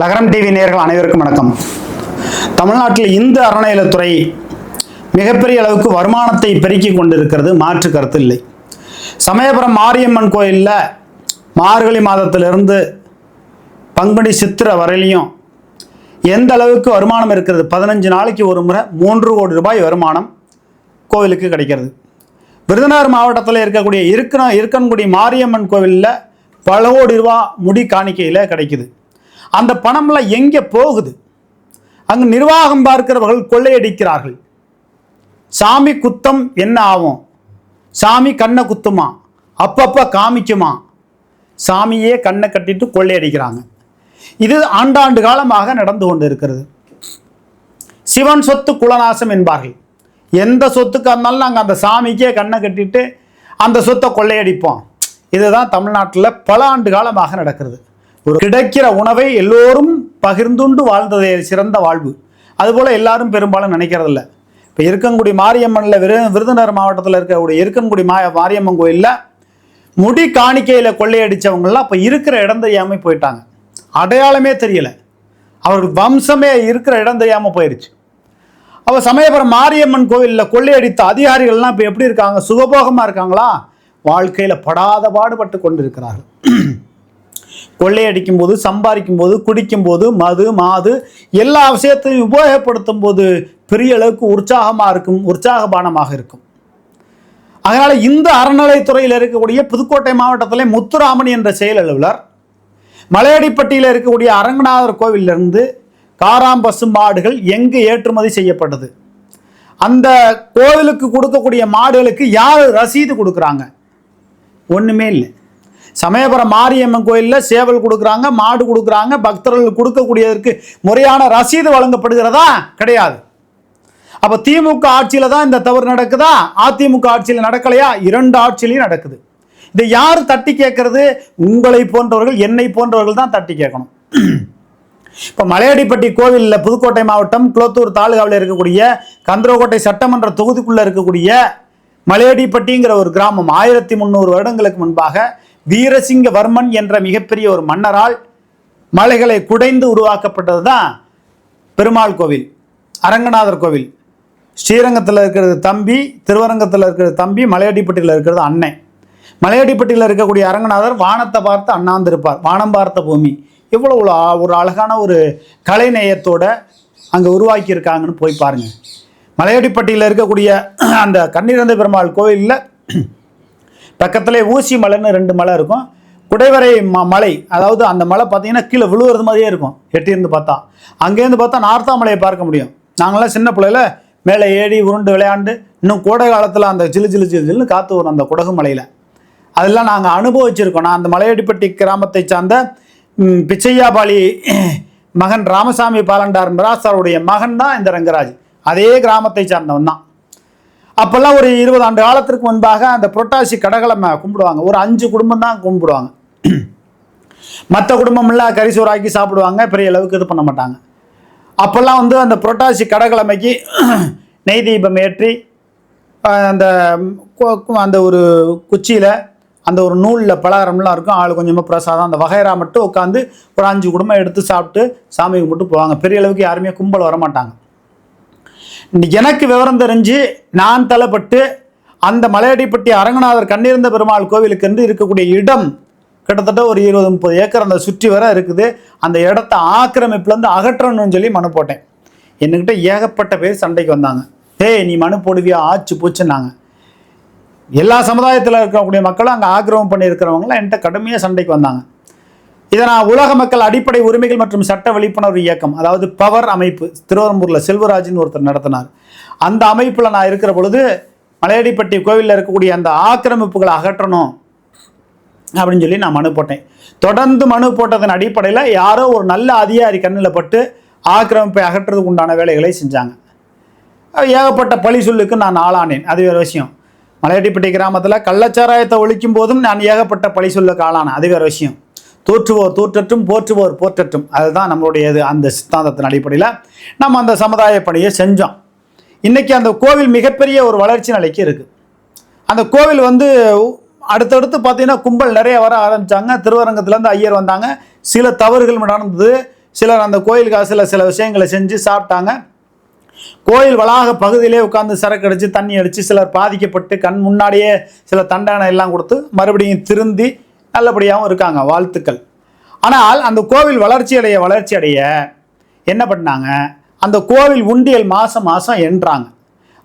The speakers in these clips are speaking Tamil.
லகரம் டிவி நேர்கள் அனைவருக்கும் வணக்கம். தமிழ்நாட்டில் இந்து அறநிலையத்துறை மிகப்பெரிய அளவுக்கு வருமானத்தை பெருக்கிக் கொண்டிருக்கிறது மாற்று கருத்து இல்லை. சமயபுரம் மாரியம்மன் கோயிலில் மார்கழி மாதத்திலிருந்து பங்குனி சித்திரை வரையிலையும் எந்த அளவுக்கு வருமானம் இருக்கிறது? பதினஞ்சு நாளைக்கு ஒரு முறை மூன்று கோடி ரூபாய் வருமானம் கோவிலுக்கு கிடைக்கிறது. விருதுநகர் மாவட்டத்தில் இருக்கக்கூடிய இருக்கன இருக்கன்குடி மாரியம்மன் கோவிலில் பல கோடி ரூபா முடி காணிக்கையில் கிடைக்குது. அந்த பணம்லாம் எங்கே போகுது? அங்கு நிர்வாகம் பார்க்கிறவர்கள் கொள்ளையடிக்கிறார்கள். சாமி குத்தம் என்ன ஆகும்? சாமி கண்ணை குத்துமா? அப்பப்போ காமிக்குமா? சாமியே கண்ணை கட்டிட்டு கொள்ளையடிக்கிறாங்க. இது ஆண்டாண்டு காலமாக நடந்து கொண்டு இருக்கிறது சிவன் சொத்து குலநாசம் என்பார்கள். எந்த சொத்துக்காக இருந்தாலும் நாங்கள் அந்த சாமிக்கே கண்ணை கட்டிட்டு அந்த சொத்தை கொள்ளையடிப்போம். இதுதான் தமிழ்நாட்டில் பல ஆண்டு காலமாக நடக்கிறது. ஒரு கிடைக்கிற உணவை எல்லோரும் பகிர்ந்துண்டு வாழ்ந்ததே சிறந்த வாழ்வு. அதுபோல் எல்லாரும் பெரும்பாலும் நினைக்கிறதில்ல. இப்போ இருக்கன்குடி மாரியம்மனில் விரு விருதுநகர் மாவட்டத்தில் இருக்கக்கூடிய இருக்கன்குடி மா மாரியம்மன் கோயிலில் முடி காணிக்கையில் கொள்ளையடித்தவங்களாம் இப்போ இருக்கிற இடம் தெரியாமல் போயிட்டாங்க. அடையாளமே தெரியலை. அவர்கள் வம்சமே இருக்கிற இடம் தெரியாமல் போயிடுச்சு அப்போ சமயபுரம் மாரியம்மன் கோவிலில் கொள்ளையடித்த அதிகாரிகள்லாம் இப்போ எப்படி இருக்காங்க? சுகபோகமாக இருக்காங்களா? வாழ்க்கையில் படாத பாடுபட்டு கொண்டு இருக்கிறார்கள் கொள்ளையடிக்கும் போது சம்பாதிக்கும் போது குடிக்கும் போது மது மாது எல்லா விஷயத்தையும் உபயோகப்படுத்தும் போது பெரிய அளவுக்கு உற்சாகமாக இருக்கும் உற்சாகபானமாக இருக்கும். அதனால் இந்த அறநிலைத்துறையில் இருக்கக்கூடிய புதுக்கோட்டை மாவட்டத்திலே முத்துராமன் என்ற செயல் அலுவலர் மலையடிப்பட்டியில் இருக்கக்கூடிய அரங்கநாதர் கோவிலிருந்து காராம் பசு மாடுகள் எங்கு ஏற்றுமதி செய்யப்பட்டது? அந்த கோவிலுக்கு கொடுக்கக்கூடிய மாடுகளுக்கு யார் ரசீது கொடுக்குறாங்க? ஒன்றுமே இல்லை. சமயபுரம் மாரியம்மன் கோயிலில் சேவல் கொடுக்குறாங்க மாடு கொடுக்குறாங்க பக்தர்கள் கொடுக்கக்கூடியதற்கு முறையான ரசீது வழங்கப்படுகிறதா? கிடையாது. அப்போ திமுக ஆட்சியில் தான் இந்த தவறு நடக்குதா? அதிமுக ஆட்சியில் நடக்கலையா? இரண்டு ஆட்சியிலையும் நடக்குது. இதை யார் தட்டி கேட்கறது? உங்களை போன்றவர்கள் என்னை போன்றவர்கள் தான் தட்டி கேட்கணும். இப்போ மலையடிப்பட்டி கோவிலில் புதுக்கோட்டை மாவட்டம் குளத்தூர் தாலுகாவில் இருக்கக்கூடிய கந்தரகோட்டை சட்டமன்ற தொகுதிக்குள்ளே இருக்கக்கூடிய மலையடிப்பட்டிங்கிற ஒரு கிராமம் ஆயிரத்தி முந்நூறு வருடங்களுக்கு முன்பாக வீரசிங்கவர்மன் என்ற மிகப்பெரிய ஒரு மன்னரால் மலைகளை குடைந்து உருவாக்கப்பட்டது தான் பெருமாள் கோவில் அரங்கநாதர் கோவில். ஸ்ரீரங்கத்தில் இருக்கிறது தம்பி திருவரங்கத்தில் இருக்கிறது தம்பி மலையடிப்பட்டியில் இருக்கிறது அன்னை. மலையடிப்பட்டியில் இருக்கக்கூடிய அரங்கநாதர் வானத்தை பார்த்து அண்ணாந்திருப்பார். வானம் பார்த்த பூமி. எவ்வளோ ஒரு அழகான ஒரு அழகான ஒரு அங்கே உருவாக்கியிருக்காங்கன்னு போய் பாருங்கள் மலையடிப்பட்டியில் இருக்கக்கூடிய அந்த கண்ணீரந்த பெருமாள் கோயிலில் பக்கத்திலே ஊசி மலைன்னு ரெண்டு மலை இருக்கும். குடைவரை ம மலை அதாவது அந்த மலை பார்த்தீங்கன்னா கீழே விழுவுறது மாதிரியே இருக்கும். எட்டியிருந்து பார்த்தா. அங்கேருந்து பார்த்தா நார்த்தாமலையை பார்க்க முடியும். நாங்களாம் சின்ன பிள்ளையில் மேலே ஏறி உருண்டு விளையாண்டு இன்னும் கோடை காலத்தில் அந்த ஜிலு ஜிலு ஜிலு ஜிலுன்னு காற்று வரும் அந்த குடகு மலையில். அதெல்லாம் நாங்கள் அனுபவிச்சிருக்கோம். நான் அந்த மலையடிப்பட்டி கிராமத்தை சார்ந்த பிச்சையாபாளி மகன் ராமசாமி பாலண்டார் மிராசாருடைய மகன் தான் இந்த ரங்கராஜ். அதே கிராமத்தை சார்ந்தவன் தான் அப்போல்லாம் ஒரு இருபது ஆண்டு காலத்திற்கு முன்பாக அந்த புரட்டாசி கடகலமை கும்பிடுவாங்க. ஒரு அஞ்சு குடும்பம் தான் கும்பிடுவாங்க. மற்ற குடும்பமெல்லாம் கரிசோறாக்கி சாப்பிடுவாங்க. பெரிய அளவுக்கு இது பண்ண மாட்டாங்க. அப்போல்லாம் வந்து அந்த புரட்டாசி கடகலமைக்கு நெய் தீபம் ஏற்றி அந்த அந்த ஒரு குச்சியில் அந்த ஒரு நூலில் பலகாரம்லாம் இருக்கும். ஆள் கொஞ்சமாக பிரசாதம் அந்த வகைரா மட்டும் உட்காந்து ஒரு அஞ்சு குடும்பம் எடுத்து சாப்பிட்டு சாமி கும்பிட்டு போவாங்க. பெரிய அளவுக்கு யாருமே கும்பல் வர மாட்டாங்க எனக்கு விவரம் தெரிஞ்சு நான் தலைப்பட்டு அந்த மலையடிப்பட்டி அரங்கநாதர் கண்ணிருந்த பெருமாள் கோவிலுக்கு என்று இருக்கக்கூடிய இடம் கிட்டத்தட்ட ஒரு இருபது முப்பது ஏக்கர் அந்த சுற்றி வர இருக்குது. அந்த இடத்த ஆக்கிரமிப்புலேருந்து அகற்றணும்னு சொல்லி மனு போட்டேன். என்கிட்ட ஏகப்பட்ட பேர் சண்டைக்கு வந்தாங்க. டேய் நீ மனு போடுவியா? ஆச்சு பூச்சுன்னாங்க. எல்லா சமுதாயத்தில் இருக்கக்கூடிய மக்களும் அங்கே ஆக்கிரமம் பண்ணியிருக்கிறவங்களாம் என்கிட்ட கடுமையாக சண்டைக்கு வந்தாங்க. இதை நான் உலக மக்கள் அடிப்படை உரிமைகள் மற்றும் சட்ட விழிப்புணர்வு இயக்கம் அதாவது பவர் அமைப்பு திருவரம்பூரில் செல்வராஜின்னு ஒருத்தர் நடத்தினார். அந்த அமைப்பில் நான் இருக்கிற பொழுது மலையடிப்பட்டி கோவிலில் இருக்கக்கூடிய அந்த ஆக்கிரமிப்புகளை அகற்றணும் அப்படின்னு சொல்லி நான் மனு போட்டேன். தொடர்ந்து மனு போட்டதன் அடிப்படையில் யாரோ ஒரு நல்ல அதிகாரி கண்ணில் பட்டு ஆக்கிரமிப்பை அகற்றுறதுக்கு உண்டான வேலைகளை செஞ்சாங்க. ஏகப்பட்ட பழி சொல்லுக்கு நான் ஆளானேன். அது வேறு விஷயம். மலையடிப்பட்டி கிராமத்தில் கள்ளச்சாராயத்தை ஒழிக்கும் போதும் நான் ஏகப்பட்ட பழி சொல்லுக்கு ஆளானேன். அது வேறு விஷயம். தோற்றுவோர் தோற்றட்டும் போற்றுவோர் போற்றட்டும். அதுதான் நம்மளுடைய இது அந்த சித்தாந்தத்தின் அடிப்படையில் நம்ம அந்த சமுதாய பணியை செஞ்சோம். இன்றைக்கி அந்த கோவில் மிகப்பெரிய ஒரு வளர்ச்சி நிலைக்கு இருக்குது அந்த கோவில் வந்து அடுத்தடுத்து பார்த்தீங்கன்னா கும்பல் நிறைய வர ஆரம்பித்தாங்க திருவரங்கத்துலேருந்து ஐயர் வந்தாங்க. சில தவறுகள் நடந்தது. சிலர் அந்த கோயிலுக்காக சில சில விஷயங்களை செஞ்சு சாப்பிட்டாங்க. கோயில் வளாக பகுதியிலே உட்காந்து சரக்கு அடித்து தண்ணி அடித்து சிலர் பாதிக்கப்பட்டு கண் முன்னாடியே சில தண்டனை எல்லாம் கொடுத்து மறுபடியும் திருந்தி நல்லபடியாகவும் இருக்காங்க வாழ்த்துக்கள். ஆனால் அந்த கோவில் வளர்ச்சி அடைய வளர்ச்சி அடைய என்ன பண்ணாங்க? அந்த கோவில் உண்டியல் மாதம் மாதம் என்றாங்க.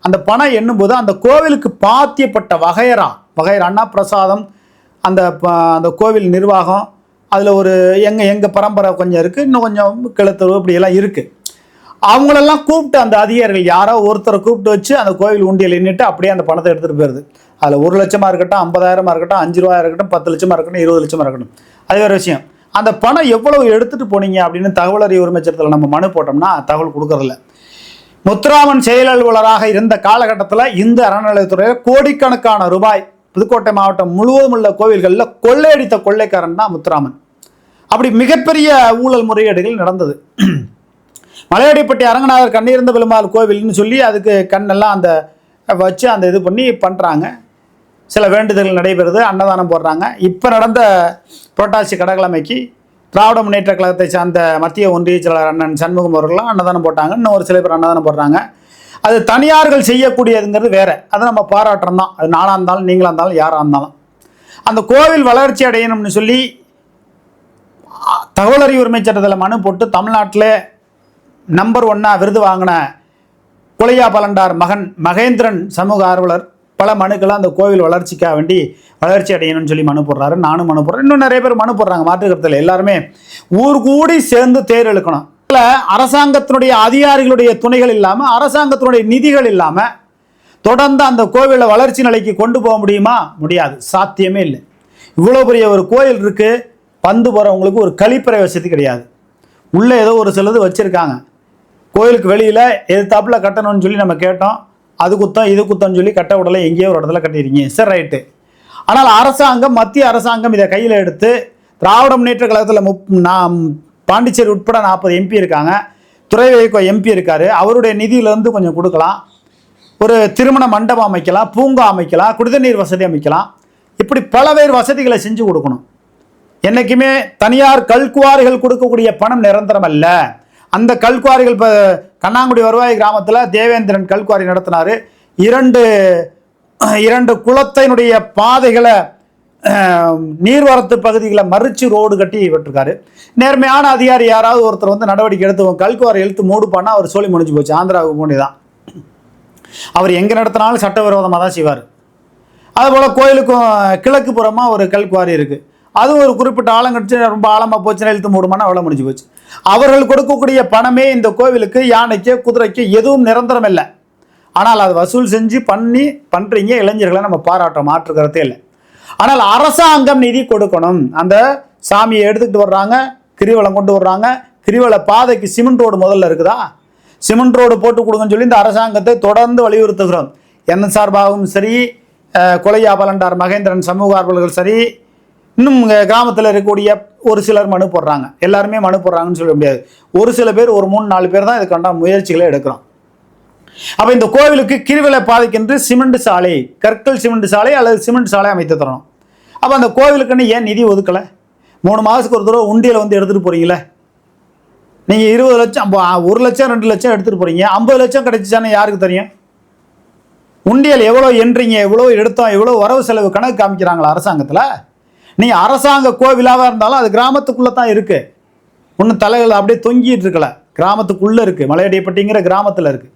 அந்த பணம் எண்ணும்போது அந்த கோவிலுக்கு பாத்தியப்பட்ட வகையரா வகையரா அண்ணா பிரசாதம் அந்த ப- அந்த கோவில் நிர்வாகம் அதில் ஒரு எங்கள் எங்கள் பரம்பரை கொஞ்சம் இருக்குது இன்னும் கொஞ்சம் கிழத்தூர் இப்படியெல்லாம் இருக்குது அவங்களெல்லாம் கூப்பிட்டு அந்த அதிகாரிகள் யாரோ ஒருத்தரை கூப்பிட்டு வச்சு அந்த கோவில் உண்டியல் எண்ணிட்டு அப்படியே அந்த பணத்தை எடுத்துகிட்டு போயிடுது அதில் ஒரு லட்சமாக இருக்கட்டும் ஐம்பதாயிரமாக இருக்கட்டும் அஞ்சு ரூபாயாக இருக்கட்டும் பத்து லட்சமாக இருக்கட்டும் இருபது லட்சமாக இருக்கட்டும். அது வேறு விஷயம். அந்த பணம் எவ்வளவு எடுத்துகிட்டு போனீங்க அப்படின்னு தகவல் அறிவு உரிமைச்சரத்தில் நம்ம மனு போட்டோம்னா தகவல் கொடுக்கறதில்ல. முத்துராமன் செயல் அலுவலராக இருந்த காலகட்டத்தில் இந்த அறநிலையத்துறையில் கோடிக்கணக்கான ரூபாய் புதுக்கோட்டை மாவட்டம் முழுவதும் உள்ள கோவில்களில் கொள்ளையடித்த கொள்ளைக்காரன் தான் முத்துராமன். அப்படி மிகப்பெரிய ஊழல் முறையீடுகள் நடந்தது. மலையடிப்பட்டி அரங்கநாதர் கண்ணீர்ந்த பெருமாள் கோவில்னு சொல்லி அதுக்கு கண்ணெல்லாம் அந்த வச்சு அந்த இது பண்ணி பண்ணுறாங்க சில வேண்டுதல்கள் நடைபெறுது அன்னதானம் போடுறாங்க. இப்போ நடந்த புரட்டாசி கடற்கிழமைக்கு திராவிட முன்னேற்ற கழகத்தை சார்ந்த மத்திய ஒன்றிய செயலாளர் அண்ணன் சண்முகம் அவர்கள்லாம் அன்னதானம் போட்டாங்க. இன்னும் ஒரு சில பேர் அன்னதானம் போடுறாங்க. அது தனியார்கள் செய்யக்கூடியதுங்கிறது வேற. அதை நம்ம பாராட்டுறோம் தான். அது நானாக இருந்தாலும் நீங்களாக இருந்தாலும் யாராக இருந்தாலும். அந்த கோவில் வளர்ச்சி அடையணும்னு சொல்லி தகவல் அறிவு உரிமை சட்டத்தில் மனு போட்டு தமிழ்நாட்டில் நம்பர் ஒன்னாக விருது வாங்கின குலையா பலண்டார் மகன் மகேந்திரன் சமூக ஆர்வலர் பல மனுக்கெல்லாம் அந்த கோவில் வளர்ச்சிக்காக வேண்டி வளர்ச்சி அடையணும்னு சொல்லி மனு போடுறாரு. நானும் மனு போடுறேன். இன்னும் நிறைய பேர் மனு போடுறாங்க. மாற்றுக்கருத்தில் எல்லாருமே ஊர் கூடி சேர்ந்து தேர் இழுக்கணும். அரசாங்கத்தினுடைய அதிகாரிகளுடைய துணைகள் இல்லாமல் அரசாங்கத்தினுடைய நிதிகள் இல்லாமல் தொடர்ந்து அந்த கோவிலை வளர்ச்சி நிலைக்கு கொண்டு போக முடியுமா? முடியாது. சாத்தியமே இல்லை. இவ்வளோ பெரிய ஒரு கோயில் இருக்கு. பந்து போகிறவங்களுக்கு ஒரு கழிப்பறை வசதி கிடையாது. உள்ளே ஏதோ ஒரு சிலது வச்சுருக்காங்க. கோயிலுக்கு வெளியில் எதிர்த்தாப்புல கட்டணும்னு சொல்லி நம்ம கேட்டோம். அது குத்தம் இது குத்தம்னு சொல்லி கட்ட உடலை எங்கேயோ ஒரு இடத்துல கட்டியிருக்கீங்க. சரி ரைட்டு ஆனால் அரசாங்கம் மத்திய அரசாங்கம் இதை கையில் எடுத்து திராவிட முன்னேற்ற கழகத்தில் முப் நாம் பாண்டிச்சேரி உட்பட நாற்பது எம்பி இருக்காங்க. துறை வைகோ எம்பி இருக்கார். அவருடைய நிதியிலேருந்து கொஞ்சம் கொடுக்கலாம். ஒரு திருமண மண்டபம் அமைக்கலாம் பூங்கா அமைக்கலாம் குடிதண்ணீர் வசதி அமைக்கலாம். இப்படி பலவேறு வசதிகளை செஞ்சு கொடுக்கணும். என்னைக்குமே தனியார் கல்குவாரிகள் கொடுக்கக்கூடிய பணம் நிரந்தரம் அல்ல. அந்த கல்குவாரிகள் இப்போ கண்ணாங்குடி வருவாய் கிராமத்தில் தேவேந்திரன் கல்குவாரி நடத்தினார். இரண்டு இரண்டு குளத்தினுடைய பாதைகளை நீர்வரத்து பகுதிகளை மறித்து ரோடு கட்டி விட்டுருக்காரு. நேர்மையான அதிகாரி யாராவது ஒருத்தர் வந்து நடவடிக்கை எடுத்துவோம் கல்குவாரி மூடு பண்ணால் அவர் சோழி முடிஞ்சு போச்சு. ஆந்திராவுக்கு போனி அவர் எங்கே நடத்தினாலும் சட்டவிரோதமாக தான் செய்வார். அதுபோல் கோயிலுக்கும் கிழக்கு புறமாக ஒரு கல்குவாரி இருக்குது அதுவும் ஒரு குறிப்பிட்ட ஆழம் கடிச்சு ரொம்ப ஆழமாக போச்சுன்னா எழுத்து மூடுமானா அவ்வளோ முடிஞ்சு போச்சு. அவர்கள் கொடுக்கக்கூடிய பணமே இந்த கோவிலுக்கு யானைக்கு குதிரைக்கு எதுவும் நிரந்தரம் இல்லை ஆனால் அது வசூல் செஞ்சு பண்ணி பண்ணுறீங்க இளைஞர்களை நம்ம பாராட்டுறோம் மாற்றுக்கிறதே இல்லை. ஆனால் அரசாங்கம் நிதி கொடுக்கணும். அந்த சாமியை எடுத்துக்கிட்டு வர்றாங்க கிரிவலம் கொண்டு வர்றாங்க. கிரிவல பாதைக்கு சிமெண்ட் ரோடு முதல்ல இருக்குதா? சிமெண்ட் ரோடு போட்டு கொடுங்கன்னு சொல்லி இந்த அரசாங்கத்தை தொடர்ந்து வலியுறுத்துகிறோம். என்ன சார்பாகவும் சரி அஹ், கொலையா பலண்டார் மகேந்திரன் சமூக ஆர்வலர்கள் சரி இன்னும் கிராமத்தில் இருக்கக்கூடிய ஒரு சிலர் மனு போடுறாங்க. எல்லாருமே மனு போடுறாங்கன்னு சொல்ல முடியாது. ஒரு சில பேர் ஒரு மூணு நாலு பேர் தான் இதுக்கான முயற்சிகளை எடுக்கிறோம். அப்போ இந்த கோவிலுக்கு கிரிவல பாதைக்கென்று சிமெண்ட் சாலை கற்கள் சிமெண்ட் சாலை அல்லது சிமெண்ட் சாலை அமைத்து தரணும். அப்போ அந்த கோவிலுக்குன்னு ஏன் நிதி ஒதுக்கலை? மூணு மாதத்துக்கு ஒரு தடவை உண்டியலை வந்து எடுத்துகிட்டு போறீங்களே நீங்கள் இருபது லட்சம் ஒரு லட்சம் ரெண்டு லட்சம் எடுத்துகிட்டு போகிறீங்க ஐம்பது லட்சம் கிடைச்சிச்சானே யாருக்கு தெரியும்? உண்டியல் எவ்வளோ என்றீங்க எவ்வளோ எடுத்தோம் எவ்வளோ வரவு செலவு கணக்கு காமிக்கிறாங்களா அரசாங்கத்தில்? நீங்கள் அரசாங்க கோவிலாக இருந்தாலும் அது கிராமத்துக்குள்ளே தான் இருக்குது ஒன்றும் தலைகள் அப்படியே தொங்கிட்டு இருக்கல. கிராமத்துக்குள்ளே இருக்குது மலையடிப்பட்டிங்கிற கிராமத்தில் இருக்குது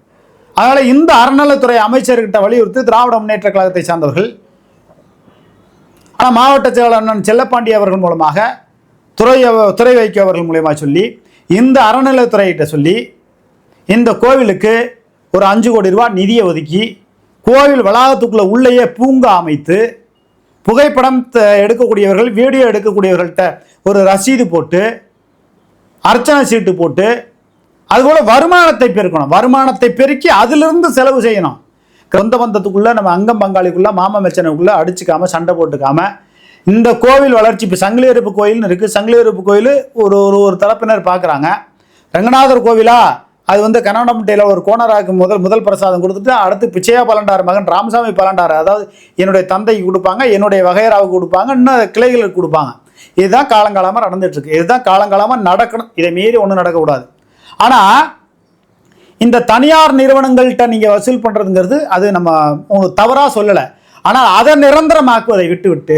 அதனால் இந்த அறநிலைத்துறை அமைச்சர்கிட்ட வலியுறுத்தி திராவிட முன்னேற்ற கழகத்தை சார்ந்தவர்கள் ஆனால் மாவட்ட செயலாளர் அண்ணன் செல்லப்பாண்டி அவர்கள் மூலமாக துறை துறை வைக்க அவர்கள் மூலயமா சொல்லி இந்த அறநிலைத்துறையிட்ட சொல்லி இந்த கோவிலுக்கு ஒரு அஞ்சு கோடி ரூபாய் நிதியை ஒதுக்கி கோவில் வளாகத்துக்குள்ளே உள்ளேயே பூங்கா அமைத்து புகைப்படம் எடுக்கக்கூடியவர்கள் வீடியோ எடுக்கக்கூடியவர்கள்ட்ட ஒரு ரசீது போட்டு அர்ச்சனை சீட்டு போட்டு அதுபோல் வருமானத்தை பெருக்கணும். வருமானத்தை பெருக்கி அதிலிருந்து செலவு செய்யணும். சொந்த பந்தத்துக்குள்ளே நம்ம அங்கம் பங்காளிக்குள்ளே மாம மெச்சனுக்குள்ளே அடிச்சுக்காமல் சண்டை போட்டுக்காமல் இந்த கோவில் வளர்ச்சி இப்போ சங்கிலியருப்பு கோயில்னு இருக்குது சங்கிலியருப்பு கோயில் ஒரு ஒரு ஒரு தரப்பினர் பார்க்குறாங்க ரங்கநாதர் கோவிலா? அது வந்து கனகடம்பட்டையில் ஒரு கோணராக்கு முதல் முதல் பிரசாதம் கொடுத்துட்டு அடுத்து பிச்சையா பலண்டார் மகன் ராமசாமி பலண்டார். அதாவது என்னுடைய தந்தைக்கு கொடுப்பாங்க என்னுடைய வகையராவுக்கு கொடுப்பாங்க இன்னும் கிளைகளுக்கு கொடுப்பாங்க. இதுதான் காலங்காலமாக நடந்துட்டுருக்கு. இதுதான் காலங்காலமாக நடக்கணும். இதை மீறி ஒன்றும் நடக்கக்கூடாது. ஆனால் இந்த தனியார் நிறுவனங்கள்கிட்ட நீங்கள் வசூல் பண்ணுறதுங்கிறது அது நம்ம உங்களுக்கு தவறாக சொல்லலை. ஆனால் அதை நிரந்தரமாக்குவதை விட்டுவிட்டு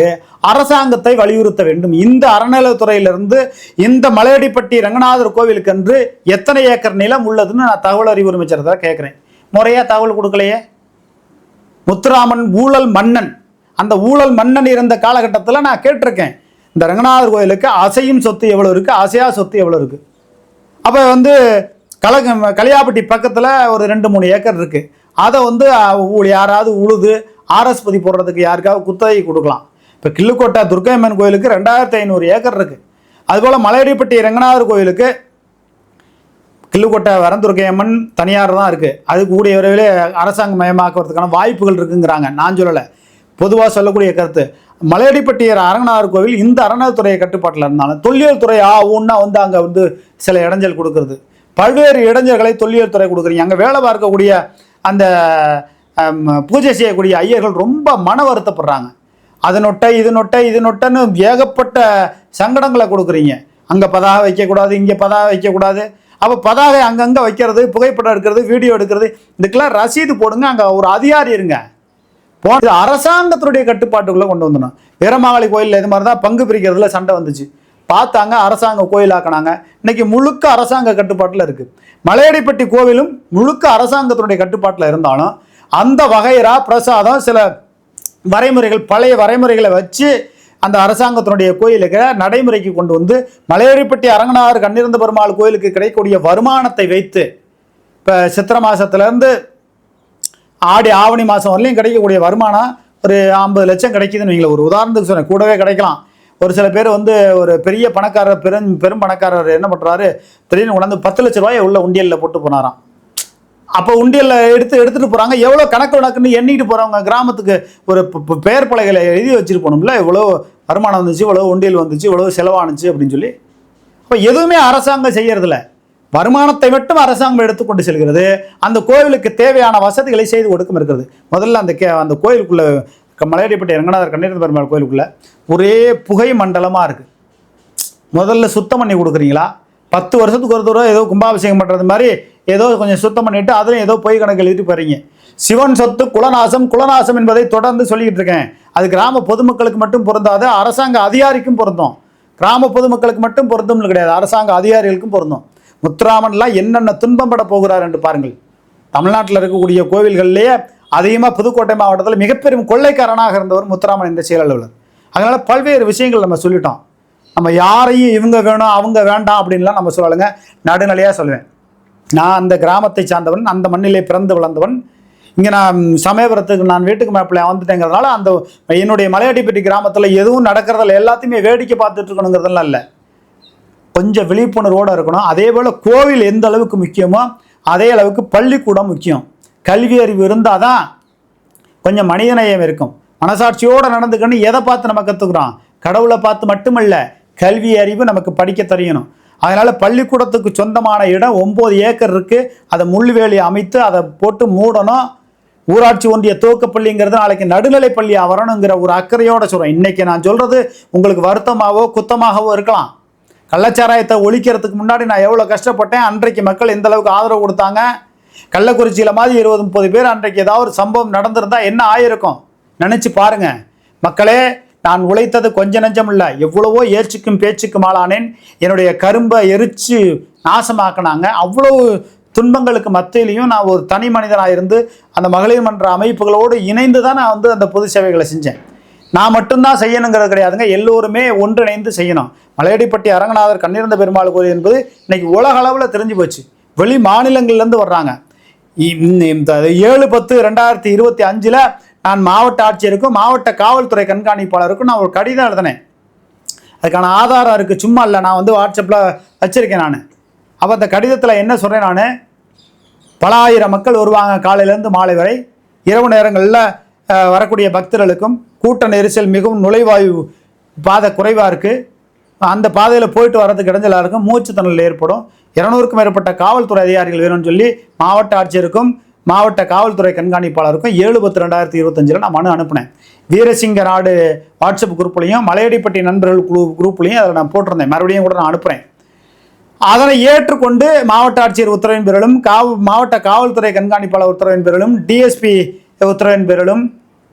அரசாங்கத்தை வலியுறுத்த வேண்டும். இந்த அறநிலையத்துறையிலிருந்து இந்த மலையடிப்பட்டி ரங்கநாதர் கோவிலுக்கென்று எத்தனை ஏக்கர் நிலம் உள்ளதுன்னு நான் தகவல் அறிவு அமைச்சரத்தை கேட்குறேன். முறையாக தகவல் கொடுக்கலையே? முத்துராமன் ஊழல் மன்னன். அந்த ஊழல் மன்னன் இருந்த காலகட்டத்தில் நான் கேட்டிருக்கேன். இந்த ரங்கநாதர் கோயிலுக்கு அசையும் சொத்து எவ்வளோ இருக்குது அசையா சொத்து எவ்வளோ இருக்குது அப்போ வந்து கல கலியாப்பட்டி பக்கத்தில் ஒரு ரெண்டு மூணு ஏக்கர் இருக்குது அதை வந்து யாராவது உழுது ஆர்எஸ் பதி போடுறதுக்கு யாருக்காவது குத்தகை கொடுக்கலாம். இப்போ கிள்ளுக்கோட்டை துர்க்கையம்மன் கோயிலுக்கு ரெண்டாயிரத்தி ஐநூறு ஏக்கர் இருக்குது அதுபோல் மலையடிப்பட்டி ரங்கநாதர் கோயிலுக்கு கிள்ளுக்கோட்டை வரந்துருக்கையம்மன் தனியார் தான் இருக்குது அது கூடிய விரைவில் அரசாங்க மயமாக்குறதுக்கான வாய்ப்புகள் இருக்குங்கிறாங்க. நான் சொல்லலை. பொதுவாக சொல்லக்கூடிய கருத்து. மலையடிப்பட்டி அரங்கநாதர் கோவில் இந்த அறநிலைத்துறை கட்டுப்பாட்டில் இருந்தாலும் தொல்லியல் துறை ஆ ஒன்றா வந்து அங்கே வந்து சில இடைஞ்சல் கொடுக்குறது. பல்வேறு இடைஞ்சல்களை தொல்லியல் துறை கொடுக்குறீங்க. அங்கே வேலை பார்க்கக்கூடிய அந்த பூஜை செய்யக்கூடிய ஐயர்கள் ரொம்ப மன வருத்தப்படுறாங்க. அது நொட்டை இது நொட்டை இது நொட்டைன்னு ஏகப்பட்ட சங்கடங்களை கொடுக்குறீங்க. அங்கே பதாக வைக்கக்கூடாது இங்கே பதாக வைக்கக்கூடாது. அப்போ பதாகை அங்கங்கே வைக்கிறது புகைப்படம் எடுக்கிறது வீடியோ எடுக்கிறது இதுக்கெல்லாம் ரசீது போடுங்க அங்கே ஒரு அதிகாரி இருங்க. போன இது அரசாங்கத்தினுடைய கட்டுப்பாட்டுக்குள்ளே கொண்டு வந்துடணும். வீரமாகாளி கோயிலில் இது மாதிரி தான் பங்கு பிரிக்கிறதுல சண்டை வந்துச்சு. பார்த்தாங்க அரசாங்க கோயிலாக்குனாங்க. இன்னைக்கு முழுக்க அரசாங்க கட்டுப்பாட்டில் இருக்குது மலையடிப்பட்டி கோவிலும் முழுக்க அரசாங்கத்தினுடைய கட்டுப்பாட்டில் இருந்தாலும் அந்த வகைரா பிரசாதம் சில வரைமுறைகள் பழைய வரைமுறைகளை வச்சு அந்த அரசாங்கத்தினுடைய கோயிலுக்கு நடைமுறைக்கு கொண்டு வந்து மலையடிப்பட்டி அரங்கநாதர் கண்ணிருந்த பெருமாள் கோயிலுக்கு கிடைக்கக்கூடிய வருமானத்தை வைத்து இப்போ சித்திரை மாதத்துலேருந்து ஆடி ஆவணி மாதம் வரலையும் கிடைக்கக்கூடிய வருமானம் ஒரு ஐம்பது லட்சம் கிடைக்குதுன்னு வைங்களேன். ஒரு உதாரணத்துக்கு சொன்னேன். கூடவே கிடைக்கலாம். ஒரு சில பேர் வந்து ஒரு பெரிய பணக்காரர் பெரும் பெரும் பணக்காரர் என்ன பண்ணுறாரு திடீர்னு உணர்ந்து பத்து லட்ச ரூபாயை உள்ள உண்டியலில் போட்டு போனாராம். அப்போ உண்டியலில் எடுத்து எடுத்துகிட்டு போகிறாங்க எவ்வளோ கணக்கு கணக்குன்னு எண்ணிக்கிட்டு போகிறவங்க கிராமத்துக்கு ஒரு பெயர் பலைகளை எழுதி வச்சுட்டு போகணும்ல இவ்வளோ வருமானம் வந்துச்சு இவ்வளோ உண்டியல் வந்துச்சு இவ்வளோ செலவானுச்சு அப்படின்னு சொல்லி. அப்போ எதுவுமே அரசாங்கம் செய்யறதில்ல. வருமானத்தை மட்டும் அரசாங்கம் எடுத்துக்கொண்டு செல்கிறது. அந்த கோவிலுக்கு தேவையான வசதிகளை செய்து கொடுக்கும் இருக்கிறது. முதல்ல அந்த கே அந்த கோயிலுக்குள்ளே க- ரங்கநாதர் கண்ணீர் பெருமாள் கோயிலுக்குள்ளே ஒரே புகை மண்டலமாக இருக்குது முதல்ல சுத்தம் பண்ணி கொடுக்குறீங்களா? பத்து வருஷத்துக்கு ஒரு தடவை ஏதோ கும்பாபிஷேகம் பண்ணுறது மாதிரி ஏதோ கொஞ்சம் சுத்தம் பண்ணிட்டு அதுலேயும் ஏதோ பொய் கணக்கு எழுதிட்டு போறீங்க. சிவன் சொத்து குலநாசம் குலநாசம் என்பதை தொடர்ந்து சொல்லிக்கிட்டு இருக்கேன். அது கிராம பொதுமக்களுக்கு மட்டும் பொருந்தாது அரசாங்க அதிகாரிக்கும் பொருந்தும். கிராம பொதுமக்களுக்கு மட்டும் பொருந்தும்னு கிடையாது அரசாங்க அதிகாரிகளுக்கும் பொருந்தும். முத்துராமன்லாம் என்னென்ன துன்பம் பட போகிறார் என்று பாருங்கள். தமிழ்நாட்டில் இருக்கக்கூடிய கோவில்கள்லேயே அதிகமாக புதுக்கோட்டை மாவட்டத்தில் மிகப்பெரும் கொள்ளைக்காரனாக இருந்தவர் முத்துராமன் இந்த செயலாளர் அதனால் பல்வேறு விஷயங்கள் நம்ம சொல்லிட்டோம். நம்ம யாரையும் இவங்க வேணும் அவங்க வேண்டாம் அப்படின்லாம் நம்ம சொல்லலைங்க. நடுநிலையாக சொல்லுவேன். நான் அந்த கிராமத்தை சார்ந்தவன் அந்த மண்ணிலே பிறந்து வளர்ந்தவன். இங்கே நான் சமயபுரத்துக்கு நான் வீட்டுக்கு மேப்பில் வந்துட்டேங்கிறதுனால அந்த என்னுடைய மலையாடிப்பட்டி கிராமத்தில் எதுவும் நடக்கிறதில்ல. எல்லாத்தையுமே வேடிக்கை பார்த்துட்டு இருக்கணுங்கிறதெல்லாம் இல்லை. கொஞ்சம் விழிப்புணர்வோடு இருக்கணும். அதே போல் கோவில் எந்த அளவுக்கு முக்கியமோ அதே அளவுக்கு பள்ளிக்கூடம் முக்கியம். கல்வி அறிவு இருந்தால் தான் கொஞ்சம் மனிதநேயம் இருக்கும். மனசாட்சியோடு நடந்துக்கணும் எதை பார்த்து நம்ம கற்றுக்குறோம் கடவுளை பார்த்து மட்டுமல்ல கல்வி அறிவு நமக்கு படிக்க தெரியணும். அதனால் பள்ளிக்கூடத்துக்கு சொந்தமான இடம் ஒம்பது ஏக்கர் இருக்குது அதை முள்வேலி அமைத்து அதை போட்டு மூடணும். ஊராட்சி ஒன்றிய துவக்கப்பள்ளிங்கிறது நாளைக்கு நடுநிலை பள்ளியாக வரணுங்கிற ஒரு அக்கறையோட சொல்கிறேன் இன்றைக்கி நான் சொல்கிறது உங்களுக்கு வருத்தமாகவோ குத்தமாகவோ இருக்கலாம். கள்ளச்சாராயத்தை ஒழிக்கிறதுக்கு முன்னாடி நான் எவ்வளோ கஷ்டப்பட்டேன் அன்றைக்கு மக்கள் எந்த அளவுக்கு ஆதரவு கொடுத்தாங்க? கள்ளக்குறிச்சியில் மாதிரி இருபது முப்பது பேர் அன்றைக்கு ஏதாவது ஒரு சம்பவம் நடந்திருந்தால் என்ன ஆயிருக்கும்? நினச்சி பாருங்கள் மக்களே நான் உழைத்தது கொஞ்ச நஞ்சம் இல்லை எவ்வளவோ ஏச்சுக்கும் பேச்சுக்கும் ஆளானேன். என்னுடைய கரும்பை எரிச்சு நாசமாக்குனாங்க. அவ்வளவு துன்பங்களுக்கு மத்தியிலையும் நான் ஒரு தனி மனிதனாக இருந்து அந்த மகளிர் மன்ற அமைப்புகளோடு இணைந்து தான் நான் வந்து அந்த பொது சேவைகளை செஞ்சேன். நான் மட்டும்தான் செய்யணுங்கிறது கிடையாதுங்க. எல்லோருமே ஒன்றிணைந்து செய்யணும். மலையடிப்பட்டி அரங்கநாதர் கண்ணிருந்த பெருமாள் கோயில் என்பது இன்னைக்கு உலக அளவில் தெரிஞ்சு போச்சு. வெளி மாநிலங்கள்லேருந்து வர்றாங்க. இந்த ஏழு பத்து ரெண்டாயிரத்தி இருபத்தி அஞ்சில் நான் மாவட்ட ஆட்சியருக்கும் மாவட்ட காவல்துறை கண்காணிப்பாளருக்கும் நான் ஒரு கடிதம் எழுதினேன். அதுக்கான ஆதாரம் இருக்குது சும்மா இல்லை நான் வந்து வாட்ஸ்அப்பில் வச்சுருக்கேன் நான். அப்போ அந்த கடிதத்தில் என்ன சொல்கிறேன் நான்? பல ஆயிரம் மக்கள் வருவாங்க காலையிலேருந்து மாலை வரை. இரவு நேரங்களில் வரக்கூடிய பக்தர்களுக்கும் கூட்ட நெரிசல் மிகவும் நுழைவாயு பாதை குறைவாக இருக்குது அந்த பாதையில் போயிட்டு வரதுக்கு இடைஞ்சலாக இருக்கும் மூச்சு திணறல் ஏற்படும். இரநூறுக்கும் மேற்பட்ட காவல்துறை அதிகாரிகள் வேணும்னு சொல்லி மாவட்ட ஆட்சியருக்கும் மாவட்ட காவல்துறை கண்காணிப்பாளருக்கும் ஏழு பத்து ரெண்டாயிரத்தி இருபத்தஞ்சில் நான் மனு அனுப்பினேன். வீரசிங்க நாடு வாட்ஸ்அப் குரூப்லையும் மலையடிப்பட்டி நண்பர்கள் குழு குரூப்லையும் அதில் நான் போட்டிருந்தேன். மறுபடியும் கூட நான் அனுப்புகிறேன் அதனை ஏற்றுக்கொண்டு மாவட்ட ஆட்சியர் உத்தரவின் பேரிலும் காவ் மாவட்ட காவல்துறை கண்காணிப்பாளர் உத்தரவின் பேரிலும் டிஎஸ்பி உத்தரவின் பேரிலும்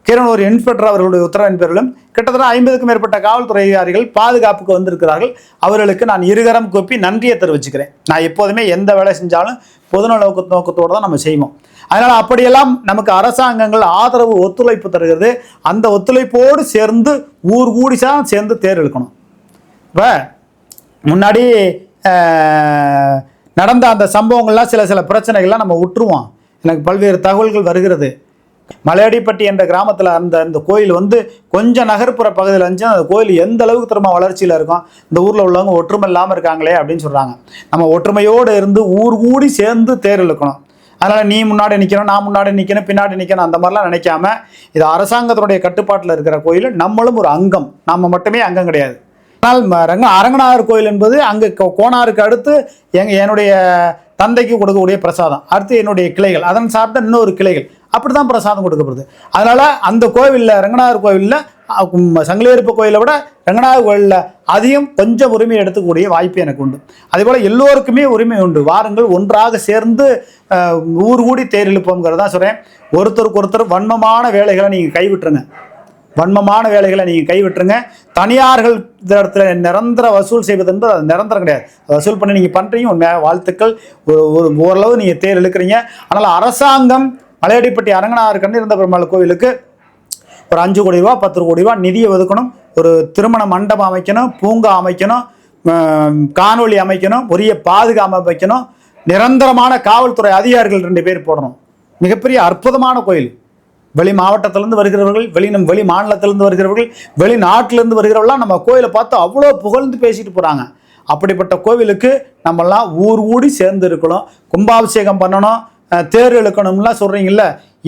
கிரணூர் இன்ஸ்பெக்டர் அவர்களுடைய உத்தரவின் பேரிலும் கிட்டத்தட்ட ஐம்பதுக்கும் மேற்பட்ட காவல்துறை அதிகாரிகள் பாதுகாப்புக்கு வந்திருக்கிறார்கள். அவர்களுக்கு நான் இருகரம் கூப்பி நன்றியை தெரிவிச்சுக்கிறேன். நான் எப்போதுமே எந்த வேலை செஞ்சாலும் பொதுநல நோக்க நோக்கத்தோடு தான் நம்ம செய்வோம். அதனால் அப்படியெல்லாம் நமக்கு அரசாங்கங்கள் ஆதரவு ஒத்துழைப்பு தருகிறது. அந்த ஒத்துழைப்போடு சேர்ந்து ஊர் கூடிசா சேர்ந்து தேர் இழுக்கணும் இப்போ முன்னாடி நடந்த அந்த சம்பவங்கள்லாம் சில சில பிரச்சனைகள்லாம் நம்ம விட்டுருவோம் எனக்கு பல்வேறு தகவல்கள் வருகிறது. மலையடிப்பட்டி என்ற கிராமத்தில் அந்த அந்த கோயில் வந்து கொஞ்சம் நகர்ப்புற பகுதியில் இருந்துச்சு அந்த கோயில் எந்த அளவுக்கு திரும்ப வளர்ச்சியில் இருக்கும்? இந்த ஊரில் உள்ளவங்க ஒற்றுமை இல்லாமல் இருக்காங்களே அப்படின்னு சொல்கிறாங்க நம்ம ஒற்றுமையோடு இருந்து ஊர் கூடி சேர்ந்து தேர் இழுக்கணும். அதனால் நீ முன்னாடி நிற்கணும் நான் முன்னாடி நிற்கணும் பின்னாடி நிற்கணும் அந்த மாதிரிலாம் நினைக்காம இது அரசாங்கத்தினுடைய கட்டுப்பாட்டில் இருக்கிற கோயில் நம்மளும் ஒரு அங்கம். நம்ம மட்டுமே அங்கம் கிடையாது. ஆனால் ரங்க அரங்கநாதர் கோயில் என்பது அங்கே கோனாருக்கு அடுத்து எங்க என்னுடைய தந்தைக்கு கொடுக்கக்கூடிய பிரசாதம். அடுத்து என்னுடைய கிளைகள். அதன் சார்ந்த இன்னொரு கிளைகள். அப்படி தான் பிரசாதம் கொடுக்கப்படுது. அதனால் அந்த கோவிலில் ரங்கநாதர் கோவிலில் சங்கிலியருப்பு கோயிலை விட ரங்கநாதர் கோயிலில் அதையும் கொஞ்சம் உரிமை எடுத்துக்கூடிய வாய்ப்பு எனக்கு உண்டு. அதேபோல் எல்லோருக்குமே உரிமை உண்டு. வாருங்கள் ஒன்றாக சேர்ந்து ஊர் கூடி தேர் இழுப்போங்கிறது தான் சொல்கிறேன் ஒருத்தருக்கு ஒருத்தர் வன்மமான வேலைகளை நீங்கள் கைவிட்டுருங்க. வன்மமான வேலைகளை நீங்கள் கைவிட்டுருங்க. தனியார்கள் இந்த இடத்துல நிரந்தர வசூல் செய்வது என்பது அது நிரந்தரம் கிடையாது. வசூல் பண்ணி நீங்கள் பண்ணுறீங்க உண்மையாக வாழ்த்துக்கள். ஒரு ஓரளவு நீங்கள் தேர் இழுக்கிறீங்க. ஆனால் அரசாங்கம் மலையடிப்பட்டி அரங்கநாதர் கண்டிருந்த பெருமாள் கோவிலுக்கு ஒரு அஞ்சு கோடி ரூபா பத்து கோடி ரூபா நிதியை ஒதுக்கணும். ஒரு திருமண மண்டபம் அமைக்கணும் பூங்கா அமைக்கணும் காணொலி அமைக்கணும் உரிய பாதுகாப்பு அமைக்கணும். நிரந்தரமான காவல்துறை அதிகாரிகள் ரெண்டு பேர் போடணும். மிகப்பெரிய அற்புதமான கோயில். வெளி மாவட்டத்திலேருந்து வருகிறவர்கள் வெளி நம் வெளி மாநிலத்திலேருந்து வருகிறவர்கள் வெளிநாட்டிலேருந்து வருகிறவர்கள்லாம் நம்ம கோயிலை பார்த்து அவ்வளோ புகழ்ந்து பேசிட்டு போகிறாங்க அப்படிப்பட்ட கோவிலுக்கு நம்மெல்லாம் ஊர் ஊடி சேர்ந்து இருக்கணும். கும்பாபிஷேகம் பண்ணணும். தேர் இழுக்கணும்லாம் சொல்கிறீங்கல்ல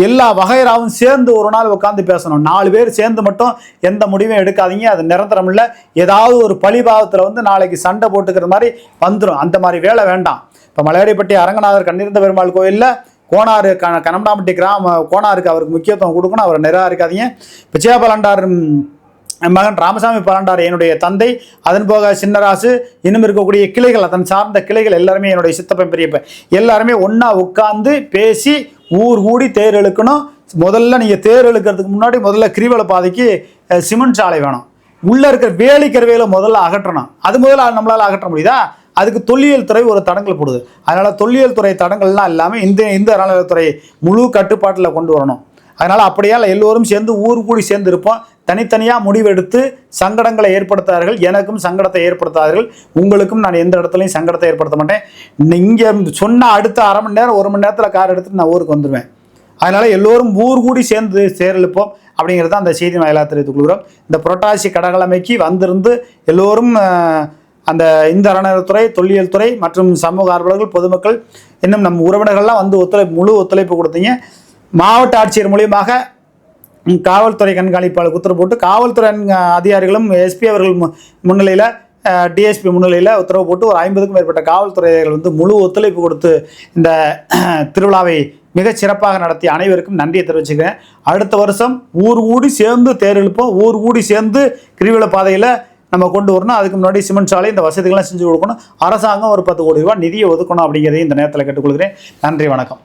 எல்லா வகைராவும் சேர்ந்து ஒரு நாள் உட்காந்து பேசணும். நாலு பேர் சேர்ந்து மட்டும் எந்த முடிவும் எடுக்காதீங்க அது நிரந்தரம் இல்லை. ஏதாவது ஒரு பழிபாவத்தில் வந்து நாளைக்கு சண்டை போட்டுக்கிற மாதிரி வந்துடும் அந்த மாதிரி வேலை வேண்டாம். இப்போ மலையாடிப்பட்டி அரங்கநாதர் கண்ணிருந்த பெருமாள் கோயிலில் கோணாறு க கனம்டாம்பட்டி கிராம கோனாருக்கு அவருக்கு முக்கியத்துவம் கொடுக்கணும். அவரை நிராகரிக்காதீங்க. பிச்சையாபலண்டார் மகன் ராமசாமி பலண்டார் என்னுடைய தந்தை அதன் போக சின்னராசு இன்னும் இருக்கக்கூடிய கிளைகள் அதன் சார்ந்த கிளைகள் எல்லாருமே என்னுடைய சித்தப்பன் பெரியப்பன் எல்லாருமே ஒன்றா உட்காந்து பேசி ஊர் கூடி தேர் இழுக்கணும். முதல்ல நீங்கள் தேர் இழுக்கிறதுக்கு முன்னாடி முதல்ல கிரிவல பாதைக்கு சிமெண்ட் சாலை வேணும். உள்ளே இருக்கிற வேலி கருவேல முதல்ல அகற்றணும். அது முதல்ல நம்மளால் அகற்ற முடியுதா? அதுக்கு தொல்லியல் துறை ஒரு தடங்கள் போடுது. அதனால் தொல்லியல் துறை தடங்கள்லாம் இல்லாமல் இந்த இந்த அறநிலையத்துறை முழு கட்டுப்பாட்டில் கொண்டு வரணும். அதனால் அப்படியே எல்லோரும் சேர்ந்து ஊர் கூடி சேர்ந்து இருப்போம் தனித்தனியாக முடிவெடுத்து சங்கடங்களை ஏற்படுத்தார்கள். எனக்கும் சங்கடத்தை ஏற்படுத்தார்கள். உங்களுக்கும் நான் எந்த இடத்துலையும் சங்கடத்தை ஏற்படுத்த மாட்டேன். இங்கே சொன்ன அடுத்த அரை மணி நேரம் ஒரு மணி நேரத்தில் கார் எடுத்துட்டு நான் ஊருக்கு வந்துடுவேன் அதனால் எல்லோரும் ஊர் கூடி சேர்ந்து சேர்லிப்போம் அப்படிங்கிறது தான் அந்த செய்தி வாயிலாக தெரிவித்துக் கொள்கிறோம். இந்த புரட்டாசி கடகலமைக்கு வந்திருந்து எல்லோரும் அந்த இந்த அறநிலையத்துறை தொல்லியல் துறை மற்றும் சமூக ஆர்வலர்கள் பொதுமக்கள் இன்னும் நம் உறவினர்கள்லாம் வந்து ஒத்துழைப்பு முழு ஒத்துழைப்பு கொடுத்தீங்க. மாவட்ட ஆட்சியர் மூலியமாக காவல்துறை கண்காணிப்பாளர் உத்தரவு போட்டு காவல்துறை அதிகாரிகளும் எஸ்பி அவர்கள் மு- முன்னிலையில் டிஎஸ்பி முன்னிலையில் உத்தரவு போட்டு ஒரு ஐம்பதுக்கும் மேற்பட்ட காவல்துறையர்கள் வந்து முழு ஒத்துழைப்பு கொடுத்து இந்த திருவிழாவை மிகச் சிறப்பாக நடத்திய அனைவருக்கும் நன்றியை தெரிவிச்சுக்கிறேன். அடுத்த வருஷம் ஊர் கூடி சேர்ந்து தேர் இழுப்போம் ஊர் கூடி சேர்ந்து கிரிவல பாதையில் நம்ம கொண்டு வரணும். அதுக்கு முன்னாடி சிமெண்ட் சாலை இந்த வசதிகள்லாம் செஞ்சு கொடுக்கணும். அரசாங்கம் ஒரு பத்து கோடி ரூபாய் நிதியை ஒதுக்கணும் அப்படிங்கிறதையும் இந்த நேரத்தில் கேட்டுக்கொள்கிறேன். நன்றி வணக்கம்.